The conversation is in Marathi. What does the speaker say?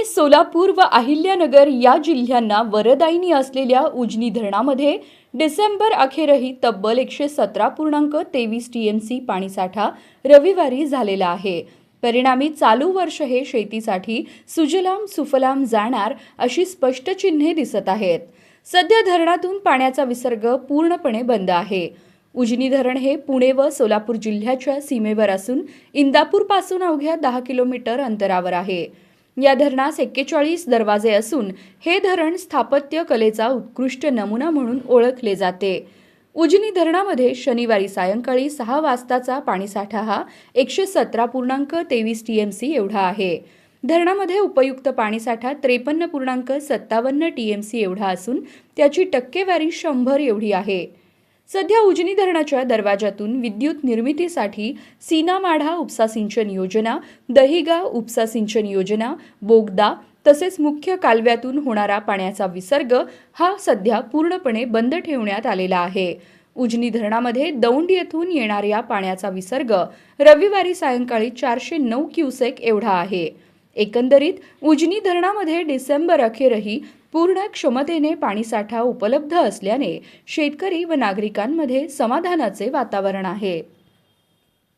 पुणे सोलापूर व अहिल्यानगर या जिल्ह्यांना वरदायिनी असलेल्या उजनी धरणामध्ये डिसेंबर अखेरही तब्बल एकशे सतरा पूर्णांक तेवीस टी एम सी पाणीसाठा रविवारी झालेला आहे. परिणामी चालू वर्ष हे शेतीसाठी सुजलाम सुफलाम जाणार अशी स्पष्ट चिन्हे दिसत आहेत. सध्या धरणातून पाण्याचा विसर्ग पूर्णपणे बंद आहे. उजनी धरण हे पुणे व सोलापूर जिल्ह्याच्या सीमेवर असून इंदापूरपासून अवघ्या दहा किलोमीटर अंतरावर आहे. या धरणास एक्केचाळीस दरवाजे असून हे धरण स्थापत्य कलेचा उत्कृष्ट नमुना म्हणून ओळखले जाते. उजनी धरणामध्ये शनिवारी सायंकाळी सहा वाजताचा पाणीसाठा हा एकशे सतरा पूर्णांक तेवीस टी एम सी एवढा आहे. धरणामध्ये उपयुक्त पाणीसाठा त्रेपन्न पूर्णांक सत्तावन्न टी एम सी एवढा असून त्याची टक्केवारी शंभर एवढी आहे. सध्या उजनी धरणाच्या दरवाजातून विद्युत निर्मितीसाठी सीनामाढा उपसा सिंचन योजना दहिगा उपसा सिंचन योजना बोगदा तसेच मुख्य कालव्यातून होणारा पाण्याचा विसर्ग हा सध्या पूर्णपणे बंद ठेवण्यात आलेला आहे. उजनी धरणामध्ये दौंड येथून येणाऱ्या पाण्याचा विसर्ग रविवारी सायंकाळी चारशे नऊ क्युसेक एवढा आहे. एकंदरीत उजनी धरणामध्ये डिसेंबर अखेरही पूर्ण क्षमतेने पाणीसाठा उपलब्ध असल्याने शेतकरी व नागरिकांमध्ये समाधानाचे वातावरण आहे.